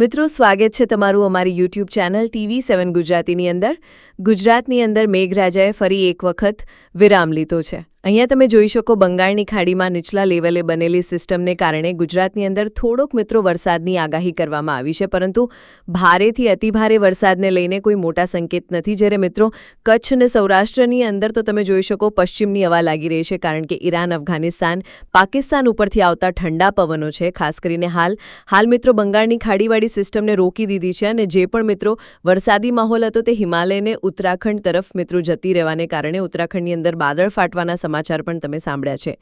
મિત્રો, સ્વાગત છે તમારું અમારી યુટ્યુબ ચેનલ ટીવી સેવન ગુજરાતીની અંદર. ગુજરાતની અંદર મેઘરાજાએ ફરી એક વખત વિરામ લીધો છે. અહીંયા તમે જોઈ શકો બંગાળની ખાડીમાં નીચલા લેવલે બનેલી સિસ્ટમને કારણે ગુજરાતની અંદર થોડોક મિત્રો વરસાદની આગાહી કરવામાં આવી છે, પરંતુ ભારેથી અતિભારે વરસાદને લઈને કોઈ મોટા સંકેત નથી. જ્યારે મિત્રો કચ્છ અને સૌરાષ્ટ્રની અંદર તો તમે જોઈ શકો પશ્ચિમની હવા લાગી રહી છે, કારણ કે ઈરાન, અફઘાનિસ્તાન, પાકિસ્તાન ઉપરથી આવતા ઠંડા પવનો છે. ખાસ કરીને હાલ હાલ મિત્રો બંગાળની ખાડીવાળી સિસ્ટમને રોકી દીધી છે અને જે પણ મિત્રો વરસાદી માહોલ હતો તે હિમાલયને ઉત્તરાખંડ તરફ મિત્રો જતી રહેવાને કારણે ઉત્તરાખંડની અંદર બાદળ ફાટવાના સમાચાર પણ તમે સાંભળ્યા છે.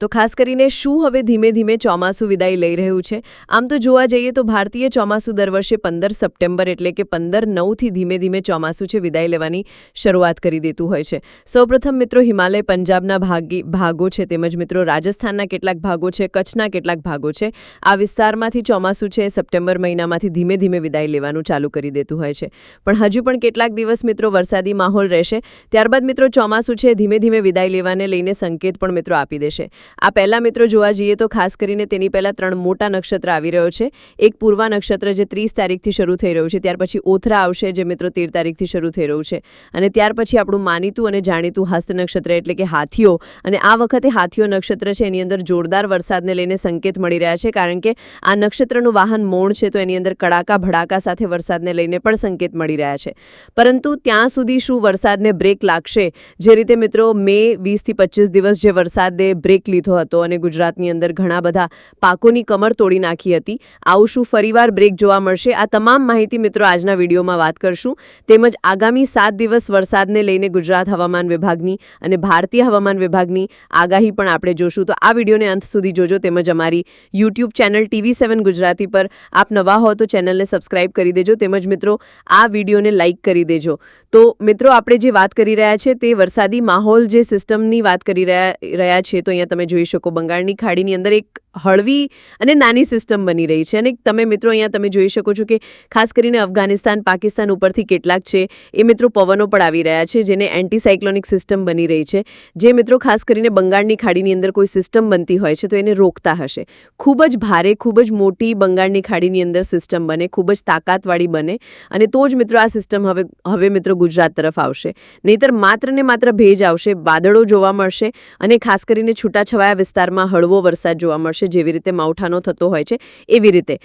તો ખાસ કરીને શું હવે ધીમે ધીમે ચોમાસું વિદાય લઈ રહ્યું છે? આમ તો જોવા જઈએ તો ભારતીય ચોમાસું દર વર્ષે પંદર સપ્ટેમ્બર એટલે કે પંદર નવથી ધીમે ધીમે ચોમાસું છે વિદાય લેવાની શરૂઆત કરી દેતું હોય છે. સૌપ્રથમ મિત્રો હિમાલય પંજાબના ભાગી ભાગો છે તેમજ મિત્રો રાજસ્થાનના કેટલાક ભાગો છે, કચ્છના કેટલાક ભાગો છે. આ વિસ્તારમાંથી ચોમાસું છે સપ્ટેમ્બર મહિનામાંથી ધીમે ધીમે વિદાય લેવાનું ચાલુ કરી દેતું હોય છે. પણ હજુ પણ કેટલાક દિવસ મિત્રો વરસાદી માહોલ રહેશે. ત્યારબાદ મિત્રો ચોમાસું છે ધીમે ધીમે વિદાય લેવાને લઈને સંકેત પણ મિત્રો આપી દેશે. આ પહેલા મિત્રો જોવા જઈએ તો ખાસ કરીને તેની પહેલા ત્રણ મોટા નક્ષત્ર આવી રહ્યો છે. એક પૂર્વા નક્ષત્ર જે ત્રીસ તારીખથી શરૂ થઈ રહ્યું છે, ત્યાર પછી ઓથરા આવશે જે મિત્રો તેર તારીખથી શરૂ થઈ રહ્યું છે. અને ત્યાર પછી આપણું માનીતું અને જાણીતું હસ્ત નક્ષત્ર એટલે કે હાથીઓ. અને આ વખતે હાથીઓ નક્ષત્ર છે, એની અંદર જોરદાર વરસાદને લઈને સંકેત મળી રહ્યા છે, કારણ કે આ નક્ષત્રનું વાહન મોણ છે, તો એની અંદર કડાકા ભડાકા સાથે વરસાદને લઈને પણ સંકેત મળી રહ્યા છે. પરંતુ ત્યાં સુધી શું વરસાદને બ્રેક લાગશે? જે રીતે મિત્રો મે વીસથી પચીસ દિવસ જે વરસાદે બ્રેક લીધો હતો અને ગુજરાતની અંદર ઘણા બધા પાકોની કમર તોડી નાખી હતી. આવું શું ફરીવાર બ્રેક જોવા મળશે? આ તમામ માહિતી મિત્રો આજના વિડીયોમાં વાત કરશું. તેમજ આગામી સાત દિવસ વરસાદને લઈને ગુજરાત હવામાન વિભાગની અને ભારતીય હવામાન વિભાગની આગાહી પણ આપણે જોશું. તો આ વિડીયોને અંત સુધી જોજો. તેમજ અમારી YouTube channel TV seven Gujarati પર આપ નવા હો તો ચેનલને સબસ્ક્રાઇબ કરી દેજો. તેમજ મિત્રો, આ વિડીયોને લાઇક કરી દેજો. તો મિત્રો, આપણે જે વાત કરી રહ્યા છે તે વરસાદી માહોલ જે સિસ્ટમની વાત કરી રહ્યા રહ્યા છે તો અહીંયા તમે જોઈ શકો બંગાળની ખાડીની અંદર એક હળવી અને નાની સિસ્ટમ બની રહી છે. અને તમે મિત્રો અહીંયા તમે જોઈ શકો છો કે ખાસ કરીને અફઘાનિસ્તાન, પાકિસ્તાન ઉપરથી કેટલાક છે, એ મિત્રો પવનો પણ આવી રહ્યા છે, જેને એન્ટીસાયક્લોનિક સિસ્ટમ બની રહી છે. જે મિત્રો ખાસ કરીને બંગાળની ખાડીની અંદર કોઈ સિસ્ટમ બનતી હોય છે, તો એને રોકતા હશે. ખૂબ જ ભારે, ખૂબ જ મોટી બંગાળની ખાડીની અંદર સિસ્ટમ બને, ખૂબ જ તાકાતવાળી બને, અને તો જ મિત્રો આ સિસ્ટમ હવે હવે મિત્રો ગુજરાત તરફ આવશે. નહીતર માત્ર ને માત્ર ભેજ આવશે. વાદળો જોવા મળશે અને ખાસ કરીને છૂટાછવાયા વિસ્તારમાં હળવો વરસાદ જોવા મળશે, જેવી રીતે માવઠાનો થતો હોય છે, એવી રીતે.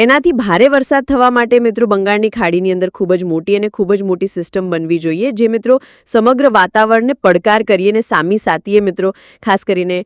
એનાથી ભારે વરસાદ થવા માટે મિત્રો બંગાળની ખાડીની અંદર ખૂબ જ મોટી અને ખૂબ જ મોટી સિસ્ટમ બનવી જોઈએ, જે મિત્રો સમગ્ર વાતાવરણને પડકાર કરીએ અને સામી સાતીએ મિત્રો, ખાસ કરીને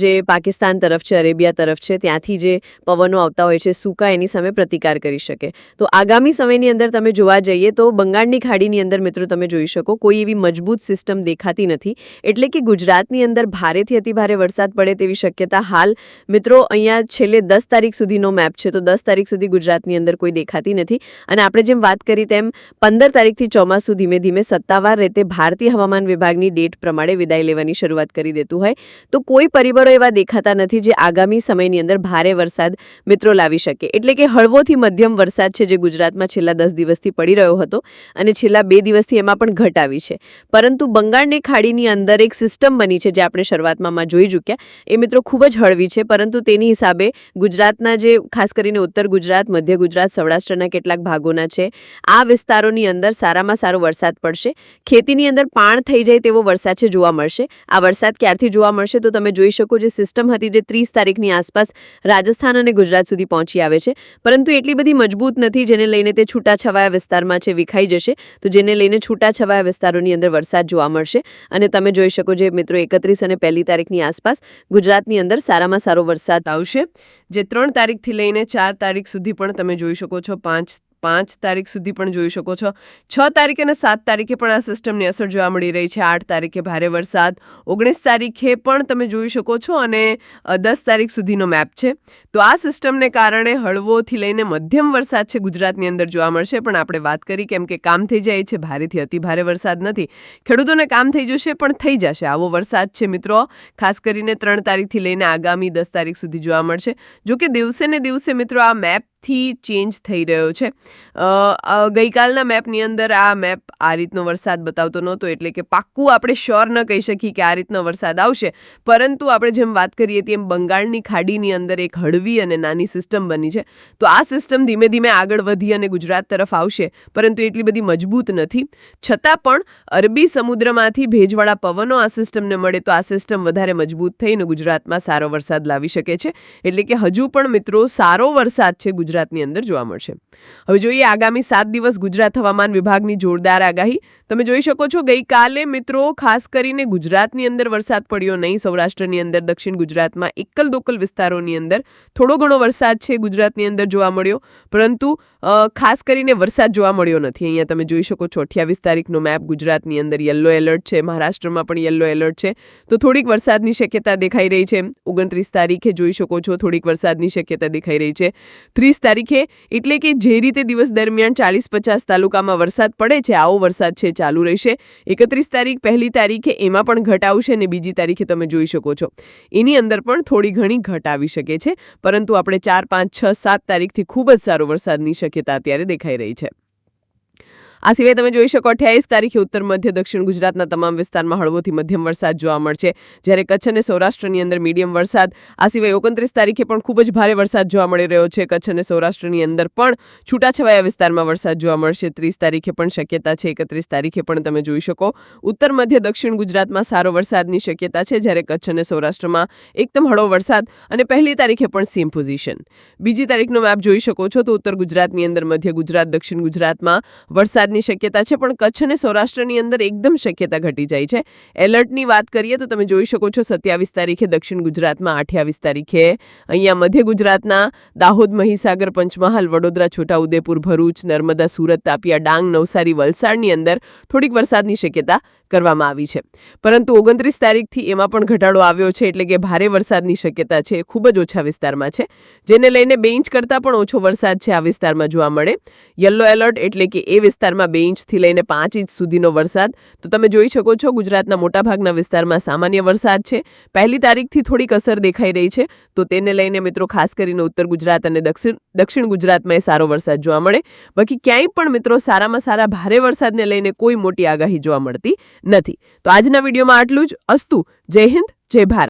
જે પાકિસ્તાન તરફ છે, અરેબિયા તરફ છે, ત્યાંથી જે પવનો આવતા હોય છે, સૂકા એની સામે પ્રતિકાર કરી શકે. તો આગામી સમયની અંદર તમે જોવા જઈએ તો બંગાળની ખાડીની અંદર મિત્રો તમે જોઈ શકો, કોઈ એવી મજબૂત સિસ્ટમ દેખાતી નથી. એટલે કે ગુજરાતની અંદર ભારેથી અતિભારે વરસાદ પડે તેવી શક્યતા હાલ મિત્રો અહીંયા છેલ્લે દસ તારીખ સુધીનો મેપ છે, તો દસ તારીખ સુધી ગુજરાતની અંદર કોઈ દેખાતી નથી. અને આપણે જેમ વાત કરી તેમ પંદર તારીખથી ચોમાસું ધીમે ધીમે સત્તાવાર રીતે ભારતીય હવામાન વિભાગની ડેટ પ્રમાણે વિદાય લેવાની શરૂઆત કરી દેતું હોય. તો કોઈ પરિબળો એવા દેખાતા નથી જે આગામી સમયની અંદર ભારે વરસાદ મિત્રો લાવી શકે. એટલે કે હળવોથી મધ્યમ વરસાદ છે જે ગુજરાતમાં છેલ્લા દસ દિવસથી પડી રહ્યો હતો અને છેલ્લા બે દિવસથી એમાં પણ ઘટ આવી છે. પરંતુ બંગાળની ખાડીની અંદર એક સિસ્ટમ બની છે જે આપણે શરૂઆતમાં જોઈ ચૂક્યા. એ મિત્રો ખૂબ જ હળવી છે, પરંતુ તેની હિસાબે ગુજરાતના જે ખાસ કરીને ઉત્તર ગુજરાત, મધ્ય ગુજરાત, સૌરાષ્ટ્રના કેટલાક ભાગોના છે. આ વિસ્તારોની અંદર સારામાં સારો વરસાદ પડશે. ખેતીની અંદર પાણ થઈ જાય તેવો વરસાદ છે, જોવા મળશે. આ વરસાદ ક્યારથી જોવા મળશે તો તમે જોઈ શકો જે સિસ્ટમ હતી જે ત્રીસ તારીખની આસપાસ રાજસ્થાન અને ગુજરાત સુધી પહોંચી આવે છે. પરંતુ એટલી બધી મજબૂત નથી જેને લઈને તે છૂટાછવાયા વિસ્તારમાં છે, વિખાઈ જશે. તો જેને લઈને છૂટાછવાયા વિસ્તારોની અંદર વરસાદ જોવા મળશે. અને તમે જોઈ શકો જે મિત્રો એકત્રીસ અને પહેલી તારીખની આસપાસ ગુજરાતની અંદર સારામાં સારો વરસાદ આવશે. જે ત્રણ તારીખથી લઈને ચાર તારીખ સુધી પણ તમે જોઈ શકો છો પાંચ પાંચ તારીખ સુધી પણ જોઈ શકો છો. છ તારીખ અને સાત તારીખે પણ આ સિસ્ટમની અસર જોવા મળી રહી છે. આઠ તારીખે ભારે વરસાદ, ઓગણીસ તારીખે પણ તમે જોઈ શકો છો અને દસ તારીખ સુધીનો મેપ છે. તો આ સિસ્ટમને કારણે હળવોથી લઈને મધ્યમ વરસાદ છે ગુજરાતની અંદર જોવા મળશે. પણ આપણે વાત કરી કેમ કે કામ થઈ જાય છે, ભારેથી અતિ ભારે વરસાદ નથી. ખેડૂતોને કામ થઈ જશે પણ થઈ જશે. આવો વરસાદ છે મિત્રો. ખાસ કરીને ત્રણ તારીખથી લઈને આગામી દસ તારીખ સુધી જોવા મળશે. જો કે દિવસે ને દિવસે મિત્રો આ મેપ તારીખથી ચેન્જ થઈ રહ્યો છે. ગઈકાલના મેપની અંદર આ મેપ આ રીતનો વરસાદ બતાવતો નહોતો, એટલે કે પાક્કું આપણે શ્યોર ન કહી શકીએ કે આ રીતનો વરસાદ આવશે. પરંતુ આપણે જેમ વાત કરીએ તેમ બંગાળની ખાડીની અંદર એક હળવી અને નાની સિસ્ટમ બની છે. તો આ સિસ્ટમ ધીમે ધીમે આગળ વધી અને ગુજરાત તરફ આવશે, પરંતુ એટલી બધી મજબૂત નથી. છતાં પણ અરબી સમુદ્રમાંથી ભેજવાળા પવનો આ સિસ્ટમને મળે તો આ સિસ્ટમ વધારે મજબૂત થઈને ગુજરાતમાં સારો વરસાદ લાવી શકે છે. એટલે કે હજુ પણ મિત્રો સારો વરસાદ છે ગુજરાતની અંદર જોવા મળશે. હવે જોઈએ આગામી સાત દિવસ ગુજરાત હવામાન વિભાગની જોરદાર આગાહી. તમે જોઈ શકો છો, ગઈકાલે મિત્રો, ખાસ કરીને ગુજરાતની અંદર વરસાદ પડ્યો નહીં, સૌરાષ્ટ્રની અંદર, દક્ષિણ ગુજરાતમાં એકલ દોકલ વિસ્તારોની અંદર થોડો ઘણો વરસાદ છે ગુજરાતની અંદર જોવા મળ્યો, પરંતુ ખાસ કરીને વરસાદ જોવા મળ્યો નથી. અહીંયા તમે જોઈ શકો છો અઠ્યાવીસ તારીખનો મેપ, ગુજરાતની અંદર યલો એલર્ટ છે, મહારાષ્ટ્રમાં પણ યલો એલર્ટ છે. તો થોડીક વરસાદની શક્યતા દેખાઈ રહી છે. ઓગણત્રીસ તારીખે જોઈ શકો છો, થોડીક વરસાદની શક્યતા દેખાઈ રહી છે. ત્રીસ તારીખે એટલે કે જે રીતે દિવસ દરમિયાન ચાલીસ પચાસ તાલુકામાં વરસાદ પડે છે, આવો વરસાદ છે ચાલુ રહેશે. એકત્રીસ તારીખ, પહેલી તારીખે એમાં પણ ઘટ આવશે અને બીજી તારીખે તમે જોઈ શકો છો. એની અંદર પણ થોડી ઘણી ઘટ આવી શકે છે, પરંતુ આપણે ચાર, પાંચ, છ, સાત તારીખથી ખૂબ જ સારો વરસાદની શક્યતા અત્યારે દેખાઈ રહી છે. આ સિવાય તમે જોઈ શકો અઠ્યાવીસ તારીખે ઉત્તર, મધ્ય, દક્ષિણ ગુજરાતના તમામ વિસ્તારમાં હળવોથી મધ્યમ વરસાદ જોવા મળશે. જ્યારે કચ્છ અને સૌરાષ્ટ્રની અંદર મીડિયમ વરસાદ, આ સિવાય ઓગણત્રીસ તારીખે પણ ખૂબ જ ભારે વરસાદ જોવા મળી રહ્યો છે. કચ્છ અને સૌરાષ્ટ્રની અંદર પણ છૂટાછવાયા વિસ્તારમાં વરસાદ જોવા મળશે. ત્રીસ તારીખે પણ શક્યતા છે. એકત્રીસ તારીખે પણ તમે જોઈ શકો ઉત્તર, મધ્ય, દક્ષિણ ગુજરાતમાં સારો વરસાદની શક્યતા છે. જ્યારે કચ્છ અને સૌરાષ્ટ્રમાં એકદમ હળવો વરસાદ અને પહેલી તારીખે પણ સેમ પોઝિશન બીજી તારીખનો મેપ જોઈ શકો છો તો ઉત્તર ગુજરાતની અંદર મધ્ય ગુજરાત, દક્ષિણ ગુજરાતમાં વરસાદની શક્યતા છે, પણ કચ્છ અને સૌરાષ્ટ્રની અંદર એકદમ શક્યતા ઘટી જાય છે. એલર્ટની વાત કરીએ તો તમે જોઈ શકો છો, સત્યાવીસ તારીખે દક્ષિણ ગુજરાતમાં અઠ્યાવીસ તારીખે અહીંયા મધ્ય ગુજરાતના દાહોદ, મહીસાગર, પંચમહાલ, વડોદરા, છોટાઉદેપુર, ભરૂચ, નર્મદા, સુરત તાપિયા ડાંગ, નવસારી, વલસાડની અંદર થોડીક વરસાદની શક્યતા કરવામાં આવી છે. પરંતુ ઓગણત્રીસ તારીખથી એમાં પણ ઘટાડો આવ્યો છે, એટલે કે ભારે વરસાદની શક્યતા છે ખૂબ જ ઓછા વિસ્તારમાં છે. જેને લઈને બે ઇંચ કરતાં પણ ઓછો વરસાદ છે આ વિસ્તારમાં જોવા મળે. યલો એલર્ટ એટલે કે એ વિસ્તારમાં બે ઇંચથી લઈને પાંચ ઇંચ સુધીનો વરસાદ. તો તમે જોઈ શકો છો ગુજરાતના મોટાભાગના વિસ્તારમાં સામાન્ય વરસાદ છે. પહેલી તારીખથી થોડીક અસર દેખાઈ રહી છે. તો તેને લઈને મિત્રો ખાસ કરીને ઉત્તર ગુજરાત અને દક્ષિણ દક્ષિણ ગુજરાતમાં એ સારો વરસાદ જોવા મળે. બાકી ક્યાંય પણ મિત્રો સારામાં સારા ભારે વરસાદને લઈને કોઈ મોટી આગાહી જોવા મળતી નથી. તો આજના વિડીયોમાં આટલું જ. અસ્તુ, જય હિન્દ, જય ભારત.